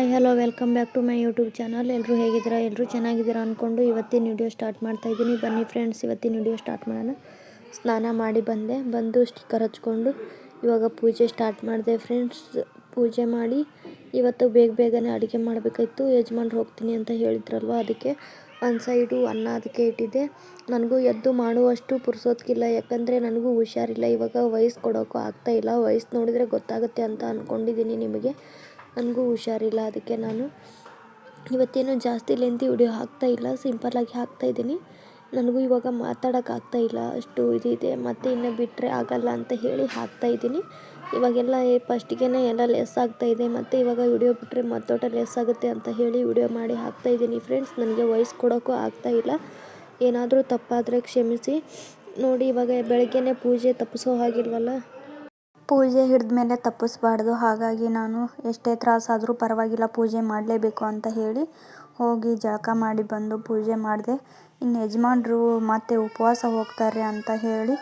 Hi hello welcome back to my YouTube channel ಎಲ್ಲರೂ ಹೇಗಿದ್ದೀರಾ? ಎಲ್ಲರೂ ಚೆನ್ನಾಗಿದ್ದೀರಾ ಅಂದ್ಕೊಂಡು ಇವತ್ತಿನ ವಿಡಿಯೋ ಸ್ಟಾರ್ಟ್ ಮಾಡ್ತಾ ಇದ್ದೀನಿ. ಬನ್ನಿ ಫ್ರೆಂಡ್ಸ್ ಇವತ್ತಿನ ವಿಡಿಯೋ ಸ್ಟಾರ್ಟ್ ಮಾಡೋಣ. ಸ್ನಾನ ಮಾಡಿ ಬಂದೆ. ಬಂದು ಸ್ಟಿಕ್ಕರ್ ಹಚ್ಕೊಂಡು ಇವಾಗ ಪೂಜೆ ಸ್ಟಾರ್ಟ್ ಮಾಡಿದೆ ಫ್ರೆಂಡ್ಸ್ ಪೂಜೆ ಮಾಡಿ ಇವತ್ತು ಬೇಗ ಬೇಗನೆ ಅಡುಗೆ ಮಾಡಬೇಕಾಯಿತು. ಯಜಮಾನ್ರು ಹೋಗ್ತೀನಿ ಅಂತ ಹೇಳಿದ್ರಲ್ವ ಅದಕ್ಕೆ ಒಂದು ಸೈಡು ಅನ್ನ ಅದಕ್ಕೆ ಇಟ್ಟಿದ್ದೆ. ನನಗೂ ಎದ್ದು ಮಾಡುವಷ್ಟು ಪುರ್ಸೋದಕ್ಕಿಲ್ಲ ಯಾಕಂದರೆ ನನಗೂ ಹುಷಾರಿಲ್ಲ. ಇವಾಗ ವಯಸ್ಸು ಕೊಡೋಕ್ಕೂ ಆಗ್ತಾಯಿಲ್ಲ ವಯಸ್ಸು ನೋಡಿದರೆ ಗೊತ್ತಾಗುತ್ತೆ ಅಂತ ಅಂದ್ಕೊಂಡಿದ್ದೀನಿ ನಿಮಗೆ. ನನಗೂ ಹುಷಾರಿಲ್ಲ, ಅದಕ್ಕೆ ನಾನು ಇವತ್ತೇನು ಜಾಸ್ತಿ ಲೆಂತಿ ವಿಡಿಯೋ ಹಾಕ್ತಾಯಿಲ್ಲ ಸಿಂಪಲ್ಲಾಗಿ ಹಾಕ್ತಾಯಿದ್ದೀನಿ ನನಗೂ ಇವಾಗ ಮಾತಾಡೋಕ್ಕಾಗ್ತಾ ಇಲ್ಲ, ಅಷ್ಟು ಇದಿದೆ ಮತ್ತು ಇನ್ನು ಬಿಟ್ಟರೆ ಆಗಲ್ಲ ಅಂತ ಹೇಳಿ ಹಾಕ್ತಾಯಿದ್ದೀನಿ ಇವಾಗೆಲ್ಲ ಫಸ್ಟಿಗೆ ಎಲ್ಲ ಲೆಸ್ ಆಗ್ತಾ ಇದೆ, ಮತ್ತು ಇವಾಗ ವಿಡಿಯೋ ಬಿಟ್ಟರೆ ಮತ್ತೊಟ ಲೆಸ್ ಆಗುತ್ತೆ ಅಂತ ಹೇಳಿ ವಿಡಿಯೋ ಮಾಡಿ ಹಾಕ್ತಾಯಿದ್ದೀನಿ ಫ್ರೆಂಡ್ಸ್ ನನಗೆ ವಾಯ್ಸ್ ಕೊಡೋಕ್ಕೂ ಇಲ್ಲ. ಏನಾದರೂ ತಪ್ಪಾದರೆ ಕ್ಷಮಿಸಿ. ನೋಡಿ, ಇವಾಗ ಬೆಳಗ್ಗೆನೇ ಪೂಜೆ ತಪ್ಪಿಸೋ ಹಾಗಿಲ್ವಲ್ಲ? ಪೂಜೆ ಹಿಡಿದ ಮೇಲೆ ತಪ್ಪಿಸ್ಬಾರ್ದು. ಹಾಗಾಗಿ ನಾನು ಎಷ್ಟೇ ತ್ರಾಸಾದರೂ ಪರವಾಗಿಲ್ಲ, ಪೂಜೆ ಮಾಡಲೇಬೇಕು ಅಂತ ಹೇಳಿ ಹೋಗಿ ಜಳಕ ಮಾಡಿ ಬಂದು ಪೂಜೆ ಮಾಡಿದೆ. ಇನ್ನು ಯಜಮಾನ್ರು ಮತ್ತೆ ಉಪವಾಸ ಹೋಗ್ತಾರೆ ಅಂತ ಹೇಳಿ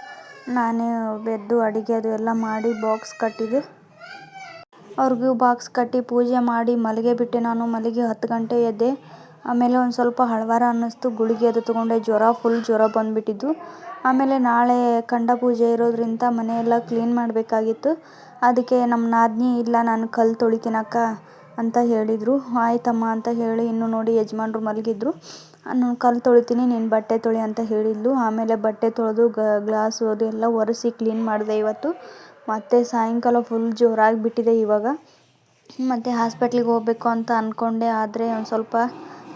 ನಾನೇ ಬೆದ್ದು ಅಡುಗೆ ಅದು ಎಲ್ಲ ಮಾಡಿ ಬಾಕ್ಸ್ ಕಟ್ಟಿದೆ. ಅವ್ರಿಗೂ ಬಾಕ್ಸ್ ಕಟ್ಟಿ ಪೂಜೆ ಮಾಡಿ ಮಲಗೆ ಬಿಟ್ಟೆ. ನಾನು ಮಲಗಿ ಹತ್ತು ಗಂಟೆ ಎದ್ದೆ. ಆಮೇಲೆ ಒಂದು ಸ್ವಲ್ಪ ಹಳವಾರ ಅನ್ನಿಸ್ತು. ಗುಳಿಗೆ ಅದು ತೊಗೊಂಡೆ. ಜ್ವರ ಫುಲ್ ಜ್ವರ ಬಂದುಬಿಟ್ಟಿದ್ದು. ಆಮೇಲೆ ನಾಳೆ ಖಂಡ ಪೂಜೆ ಇರೋದ್ರಿಂದ ಮನೆಯೆಲ್ಲ ಕ್ಲೀನ್ ಮಾಡಬೇಕಾಗಿತ್ತು. ಅದಕ್ಕೆ ನಮ್ಮ ನಾದಿನಿ, ಇಲ್ಲ ನಾನು ಕಲ್ಲು ತೊಳಿತೀನಕ್ಕ ಅಂತ ಹೇಳಿದರು. ಆಯ್ತಮ್ಮ ಅಂತ ಹೇಳಿ ಇನ್ನು ನೋಡಿ ಯಜಮಾನ್ರು ಮಲಗಿದ್ರು. ನಾನು ಕಲ್ಲು ತೊಳಿತೀನಿ, ನೀನು ಬಟ್ಟೆ ತೊಳಿ ಅಂತ ಹೇಳಿದ್ಲು. ಆಮೇಲೆ ಬಟ್ಟೆ ತೊಳೆದು ಗ್ಲಾಸು ಅದು ಎಲ್ಲ ಒರೆಸಿ ಕ್ಲೀನ್ ಮಾಡಿದೆ ಇವತ್ತು. ಮತ್ತು ಸಾಯಂಕಾಲ ಫುಲ್ ಜೋರಾಗಿ ಬಿಟ್ಟಿದೆ ಇವಾಗ. ಮತ್ತು ಹಾಸ್ಪೆಟ್ಲಿಗೆ ಹೋಗಬೇಕು ಅಂತ ಅಂದ್ಕೊಂಡೆ ಆದರೆ ಒಂದು ಸ್ವಲ್ಪ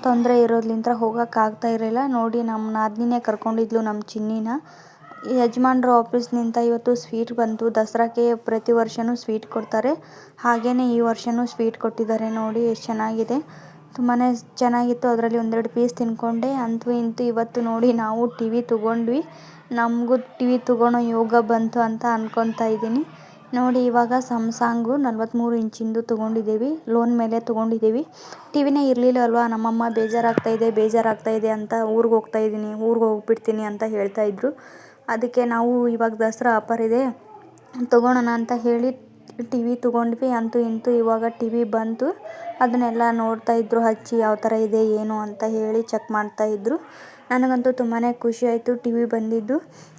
ತೊಂದರೆ ಇರೋದ್ಲಿಂದ ಹೋಗೋಕ್ಕಾಗ್ತಾ ಇರಲಿಲ್ಲ. ನೋಡಿ ನಮ್ಮ ನಾದಿನಿನೇ ಕರ್ಕೊಂಡಿದ್ಲು ನಮ್ಮ ಚಿನ್ನಿನ. ಯಜಮಾನ್ರ ಆಫೀಸ್ನಿಂದ ಇವತ್ತು ಸ್ವೀಟ್ ಬಂತು. ದಸರಾಕ್ಕೆ ಪ್ರತಿ ವರ್ಷವೂ ಸ್ವೀಟ್ ಕೊಡ್ತಾರೆ. ಹಾಗೆಯೇ ಈ ವರ್ಷವೂ ಸ್ವೀಟ್ ಕೊಟ್ಟಿದ್ದಾರೆ ನೋಡಿ, ಎಷ್ಟು ಚೆನ್ನಾಗಿದೆ. ತುಂಬಾ ಚೆನ್ನಾಗಿತ್ತು. ಅದರಲ್ಲಿ ಒಂದೆರಡು ಪೀಸ್ ತಿನ್ಕೊಂಡೆ. ಅಂತೂ ಇಂತೂ ಇವತ್ತು ನೋಡಿ ನಾವು ಟಿ ವಿ ತೊಗೊಂಡ್ವಿ. ನಮಗೂ ಟಿ ವಿ ತೊಗೊಳೋ ಯೋಗ ಬಂತು ಅಂತ ಅಂದ್ಕೊತಾ ಇದ್ದೀನಿ. ನೋಡಿ, ಇವಾಗ ಸಮಸಾಂಗು ನಲ್ವತ್ತ್ಮೂರು ಇಂಚಿಂದು ತೊಗೊಂಡಿದ್ದೀವಿ. ಲೋನ್ ಮೇಲೆ ತೊಗೊಂಡಿದ್ದೀವಿ. ಟಿ ವಿನೇ ಇರಲಿಲ್ಲ ಅಲ್ವಾ? ನಮ್ಮಮ್ಮ ಬೇಜಾರಾಗ್ತಾಯಿದೆ ಬೇಜಾರಾಗ್ತಾಯಿದೆ ಅಂತ ಊರಿಗೆ ಹೋಗ್ತಾಯಿದ್ದೀನಿ ಊರಿಗೆ ಹೋಗ್ಬಿಡ್ತೀನಿ ಅಂತ ಹೇಳ್ತಾಯಿದ್ರು ಅದಕ್ಕೆ ನಾವು ಇವಾಗ ದಸರಾ ಆಫರ್ ಇದೆ. ತೊಗೊಳೋಣ ಅಂತ ಹೇಳಿ ಟಿ ವಿ ತೊಗೊಂಡ್ವಿ. ಅಂತೂ ಇಂತೂ ಇವಾಗ ಟಿ ವಿ ಬಂತು. ಅದನ್ನೆಲ್ಲ ನೋಡ್ತಾಯಿದ್ರು ಹಚ್ಚಿ ಯಾವ ಥರ ಇದೆ, ಏನು ಅಂತ ಹೇಳಿ ಚೆಕ್ ಮಾಡ್ತಾಯಿದ್ರು ನನಗಂತೂ ತುಂಬಾ ಖುಷಿ ಆಯಿತು ಟಿ ವಿ ಬಂದಿದ್ದು.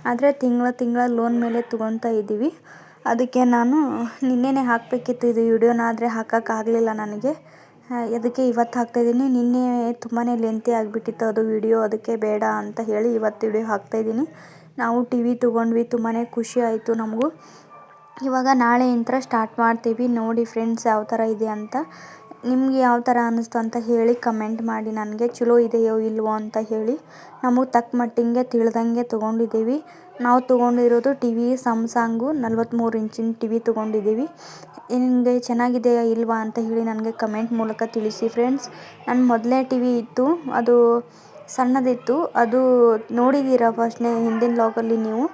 ಆದರೆ ತಿಂಗಳ ತಿಂಗಳ ಲೋನ್ ಮೇಲೆ ತೊಗೊತಾ ಇದ್ದೀವಿ. ಅದಕ್ಕೆ ನಾನು ನಿನ್ನೆನೇ ಹಾಕಬೇಕಿತ್ತು ಇದು ವಿಡಿಯೋನ, ಆದರೆ ಹಾಕೋಕ್ಕಾಗಲಿಲ್ಲ ನನಗೆ. ಅದಕ್ಕೆ ಇವತ್ತು ಹಾಕ್ತಾಯಿದ್ದೀನಿ ನಿನ್ನೆ ತುಂಬಾ ಲೆಂತಿ ಆಗಿಬಿಟ್ಟಿತ್ತು ಅದು ವಿಡಿಯೋ, ಅದಕ್ಕೆ ಬೇಡ ಅಂತ ಹೇಳಿ ಇವತ್ತು ವಿಡಿಯೋ ಹಾಕ್ತಾಯಿದ್ದೀನಿ ನಾವು ಟಿ ವಿ ತೊಗೊಂಡ್ವಿ ತುಂಬಾ ಖುಷಿ ಆಯಿತು ನಮಗೂ. ಇವಾಗ ನಾಳೆಯಿಂದ ಸ್ಟಾರ್ಟ್ ಮಾಡ್ತೀವಿ. ನೋಡಿ ಫ್ರೆಂಡ್ಸ್ ಯಾವ ಥರ ಇದೆ ಅಂತ. ನಿಮ್ಗೆ ಯಾವ ಥರ ಅನ್ನಿಸ್ತು ಅಂತ ಹೇಳಿ ಕಮೆಂಟ್ ಮಾಡಿ. ನನಗೆ ಚಲೋ ಇದೆಯೋ ಇಲ್ವೋ ಅಂತ ಹೇಳಿ. ನಮಗೆ ತಕ್ಕ ಮಟ್ಟಿಗೆ ತಿಳಿದಂಗೆ ತೊಗೊಂಡಿದ್ದೀವಿ. ನಾವು ತೊಗೊಂಡಿರೋದು ಟಿ ವಿ ಸಮ್ಸಾಂಗು ನಲ್ವತ್ತ್ಮೂರು ಇಂಚಿನ ಟಿ ವಿ ತೊಗೊಂಡಿದ್ದೀವಿ ನಿಮಗೆ ಚೆನ್ನಾಗಿದೆಯಾ ಇಲ್ವಾ ಅಂತ ಹೇಳಿ ನನಗೆ ಕಮೆಂಟ್ ಮೂಲಕ ತಿಳಿಸಿ ಫ್ರೆಂಡ್ಸ್. ನನ್ನ ಮೊದಲೇ ಟಿ ವಿ ಇತ್ತು. ಅದು ಸಣ್ಣದಿತ್ತು. ಅದು ನೋಡಿದ್ದೀರ ಫಸ್ಟ್ನೇ ಹಿಂದಿನ ಲಾಗಲ್ಲಿ ನೀವು?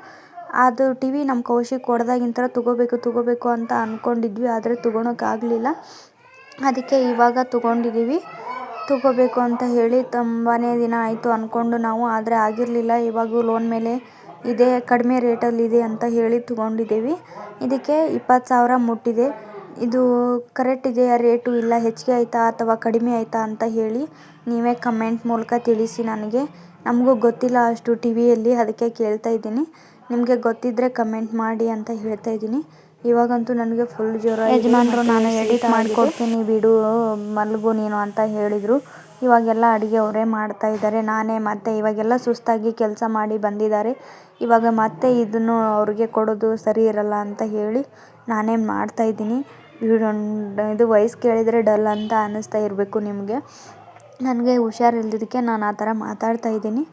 ಅದು ಟಿ ವಿ ನಮ್ಮ ಕೌಶಿಕ್ ಕೊಡ್ದಾಗಿಂತರ ತೊಗೋಬೇಕು ತೊಗೋಬೇಕು ಅಂತ ಅಂದ್ಕೊಂಡಿದ್ವಿ ಆದರೆ ತೊಗೊಳಕ್ಕಾಗಲಿಲ್ಲ. ಅದಕ್ಕೆ ಇವಾಗ ತೊಗೊಂಡಿದ್ದೀವಿ ತೊಗೋಬೇಕು ಅಂತ ಹೇಳಿ ತುಂಬಾ ದಿನ ಆಯಿತು ಅಂದ್ಕೊಂಡು ನಾವು, ಆದರೆ ಆಗಿರಲಿಲ್ಲ. ಇವಾಗ ಲೋನ್ ಮೇಲೆ ಇದೆ, ಕಡಿಮೆ ರೇಟಲ್ಲಿದೆ ಅಂತ ಹೇಳಿ ತೊಗೊಂಡಿದ್ದೀವಿ ಇದಕ್ಕೆ ಇಪ್ಪತ್ತು ಸಾವಿರ ಮುಟ್ಟಿದೆ. ಇದು ಕರೆಕ್ಟ್ ಇದೆಯಾ? ರೇಟು ಇಲ್ಲ, ಹೆಚ್ಚಿಗೆ ಆಯಿತಾ ಅಥವಾ ಕಡಿಮೆ ಆಯಿತಾ ಅಂತ ಹೇಳಿ ನೀವೇ ಕಮೆಂಟ್ ಮೂಲಕ ತಿಳಿಸಿ ನನಗೆ. ನಮಗೂ ಗೊತ್ತಿಲ್ಲ ಅಷ್ಟು ಟಿ ವಿಯಲ್ಲಿ ಅದಕ್ಕೆ ಕೇಳ್ತಾ ಇದ್ದೀನಿ. ನಿಮಗೆ ಗೊತ್ತಿದ್ದರೆ ಕಮೆಂಟ್ ಮಾಡಿ ಅಂತ ಹೇಳ್ತಾ ಇದ್ದೀನಿ. ಇವಾಗಂತೂ ನನಗೆ ಫುಲ್ ಜ್ವರ ಯಜಮಾನ್ರು ನಾನು ಎಡಿಟ್ ಮಾಡಿಕೊಡ್ತೀನಿ ಬಿಡು ಮಲಗು ನೀನು ಅಂತ ಹೇಳಿದರು. ಇವಾಗೆಲ್ಲ ಅಡುಗೆ ಅವರೇ ಮಾಡ್ತಾ ಇದ್ದಾರೆ ನಾನೇ ಮತ್ತೆ ಇವಾಗೆಲ್ಲ ಸುಸ್ತಾಗಿ ಕೆಲಸ ಮಾಡಿ ಬಂದಿದ್ದಾರೆ. ಇವಾಗ ಮತ್ತೆ ಇದನ್ನು ಅವ್ರಿಗೆ ಕೊಡೋದು ಸರಿ ಇರಲ್ಲ ಅಂತ ಹೇಳಿ ನಾನೇ ಮಾಡ್ತಾಯಿದ್ದೀನಿ ಇದು ವಯಸ್ಸು ಕೇಳಿದರೆ ಡಲ್ ಅಂತ ಅನ್ನಿಸ್ತಾ ಇರಬೇಕು ನಿಮಗೆ. ನನಗೆ ಹುಷಾರಿಲ್ದಿದ್ದಕ್ಕೆ ನಾನು ಆ ಥರ ಮಾತಾಡ್ತಾ ಇದ್ದೀನಿ.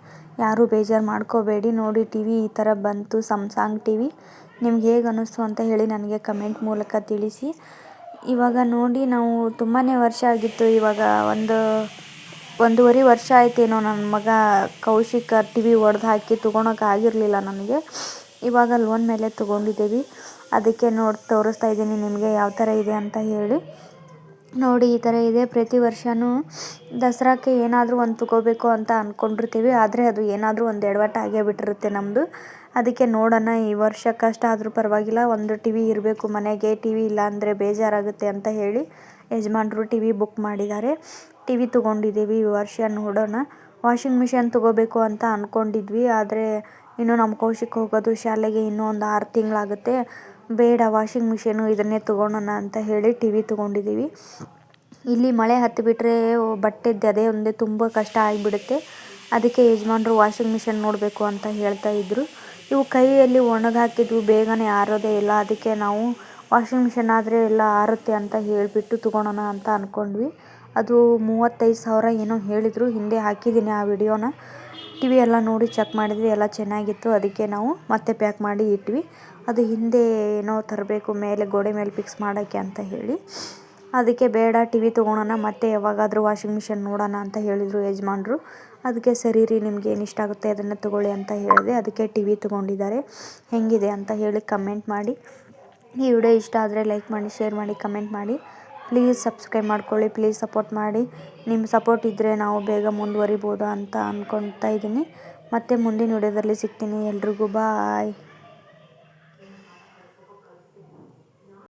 ಯಾರೂ ಬೇಜಾರು ಮಾಡ್ಕೋಬೇಡಿ ನೋಡಿ ಟಿ ವಿ ಈ ಥರ ಬಂತು ಸಮ್ಸಾಂಗ್ ಟಿ ವಿ. ನಿಮ್ಗೆ ಹೇಗೆ ಅನ್ನಿಸ್ತು ಅಂತ ಹೇಳಿ ನನಗೆ ಕಮೆಂಟ್ ಮೂಲಕ ತಿಳಿಸಿ. ಇವಾಗ ನೋಡಿ ನಾವು ತುಂಬಾ ವರ್ಷ ಆಗಿತ್ತು. ಇವಾಗ ಒಂದು, ಒಂದೂವರೆ ವರ್ಷ ಆಯ್ತೇನೋ ನನ್ನ ಮಗ ಕೌಶಿಕ ಟಿ ವಿ ಒಡೆದು ಹಾಕಿ ತೊಗೊಳಕ್ಕೆ ಆಗಿರಲಿಲ್ಲ ನನಗೆ. ಇವಾಗ ಲೋನ್ ಮೇಲೆ ತೊಗೊಂಡಿದ್ದೀವಿ. ಅದಕ್ಕೆ ನೋಡಿ ತೋರಿಸ್ತಾ ಇದ್ದೀನಿ ನಿಮಗೆ ಯಾವ ಥರ ಇದೆ ಅಂತ ಹೇಳಿ. ನೋಡಿ, ಈ ಥರ ಇದೆ. ಪ್ರತಿ ವರ್ಷವೂ ದಸರಾಕ್ಕೆ ಏನಾದರೂ ಒಂದು ತೊಗೋಬೇಕು ಅಂತ ಅಂದ್ಕೊಂಡಿರ್ತೀವಿ ಆದರೆ ಅದು ಏನಾದರೂ ಒಂದು ಎಡವಟ್ಟು ಆಗೇ ಬಿಟ್ಟಿರುತ್ತೆ ನಮ್ಮದು ಅದಕ್ಕೆ ನೋಡೋಣ. ಈ ವರ್ಷ ಕಷ್ಟ ಆದರೂ ಪರವಾಗಿಲ್ಲ. ಒಂದು ಟಿ ವಿ ಇರಬೇಕು ಮನೆಗೆ. ಟಿ ವಿ ಇಲ್ಲ ಅಂದರೆ ಬೇಜಾರಾಗುತ್ತೆ ಅಂತ ಹೇಳಿ ಯಜಮಾನರು ಟಿ ವಿ ಬುಕ್ ಮಾಡಿದ್ದಾರೆ. ಟಿ ವಿ ತೊಗೊಂಡಿದ್ದೀವಿ. ಈ ವರ್ಷ ನೋಡೋಣ. ವಾಷಿಂಗ್ ಮಿಷನ್ ತೊಗೋಬೇಕು ಅಂತ ಅಂದ್ಕೊಂಡಿದ್ವಿ ಆದರೆ ಇನ್ನೂ ನಮ್ಮ ಕೌಶಿಕ್ ಹೋಗೋದು ಶಾಲೆಗೆ ಇನ್ನೂ ಒಂದು ಆರು ತಿಂಗಳಾಗುತ್ತೆ. ಬೇಡ ವಾಷಿಂಗ್ ಮಿಷಿನು ಇದನ್ನೇ ತೊಗೊಳೋಣ ಅಂತ ಹೇಳಿ ಟಿ ವಿ ತೊಗೊಂಡಿದ್ದೀವಿ ಇಲ್ಲಿ ಮಳೆ ಹತ್ತಿಬಿಟ್ರೆ ಬಟ್ಟೆದ್ದು ಅದೇ ಒಂದೇ ತುಂಬ ಕಷ್ಟ ಆಗಿಬಿಡುತ್ತೆ. ಅದಕ್ಕೆ ಯಜಮಾನ್ರು ವಾಷಿಂಗ್ ಮಿಷನ್ ನೋಡಬೇಕು ಅಂತ ಹೇಳ್ತಾ ಇದ್ದರು ಇವು ಕೈಯಲ್ಲಿ ಒಣಗಾಕಿದ್ವು ಬೇಗನೆ ಆರೋದೇ ಇಲ್ಲ. ಅದಕ್ಕೆ ನಾವು ವಾಷಿಂಗ್ ಮಿಷನ್ ಆದರೆ ಎಲ್ಲ ಆರುತ್ತೆ ಅಂತ ಹೇಳಿಬಿಟ್ಟು ತೊಗೊಳೋಣ ಅಂತ ಅಂದ್ಕೊಂಡ್ವಿ ಅದು ಮೂವತ್ತೈದು ಸಾವಿರ ಏನೋ ಹೇಳಿದರು. ಹಿಂದೆ ಹಾಕಿದ್ದೀನಿ ಆ ವಿಡಿಯೋನ ಟಿ ವಿ ಎಲ್ಲ ನೋಡಿ ಚೆಕ್ ಮಾಡಿದ್ವಿ, ಎಲ್ಲ ಚೆನ್ನಾಗಿತ್ತು. ಅದಕ್ಕೆ ನಾವು ಮತ್ತೆ ಪ್ಯಾಕ್ ಮಾಡಿ ಇಟ್ವಿ. ಅದು ಹಿಂದೆ ಏನೋ ತರಬೇಕು, ಮೇಲೆ ಗೋಡೆ ಮೇಲೆ ಫಿಕ್ಸ್ ಮಾಡೋಕ್ಕೆ ಅಂತ ಹೇಳಿ. ಅದಕ್ಕೆ ಬೇಡ ಟಿ ವಿ ತೊಗೊಳೋಣ, ಮತ್ತೆ ಯಾವಾಗಾದರೂ ವಾಷಿಂಗ್ ಮಿಷನ್ ನೋಡೋಣ ಅಂತ ಹೇಳಿದರು ಯಜಮಾನ್ರು. ಅದಕ್ಕೆ ಸರಿ ರೀ, ನಿಮ್ಗೆ ಏನು ಇಷ್ಟ ಆಗುತ್ತೆ ಅದನ್ನು ತೊಗೊಳ್ಳಿ ಅಂತ ಹೇಳಿದೆ. ಅದಕ್ಕೆ ಟಿ ವಿ ತೊಗೊಂಡಿದ್ದಾರೆ. ಹೇಗಿದೆ ಅಂತ ಹೇಳಿ ಕಮೆಂಟ್ ಮಾಡಿ. ಈ ವಿಡಿಯೋ ಇಷ್ಟ ಆದರೆ ಲೈಕ್ ಮಾಡಿ ಶೇರ್ ಮಾಡಿ ಕಮೆಂಟ್ ಮಾಡಿ. ಪ್ಲೀಸ್ ಸಬ್ಸ್ಕ್ರೈಬ್ ಮಾಡ್ಕೊಳ್ಳಿ ಪ್ಲೀಸ್ ಸಪೋರ್ಟ್ ಮಾಡಿ. ನಿಮ್ಮ ಸಪೋರ್ಟ್ ಇದ್ದರೆ ನಾವು ಬೇಗ ಮುಂದುವರಿಬೋದು ಅಂತ ಅಂದ್ಕೊಳ್ತಾ ಇದ್ದೀನಿ. ಮತ್ತೆ ಮುಂದಿನ ವಿಡಿಯೋದಲ್ಲಿ ಸಿಗ್ತೀನಿ. ಎಲ್ರಿಗೂ ಬಾಯ್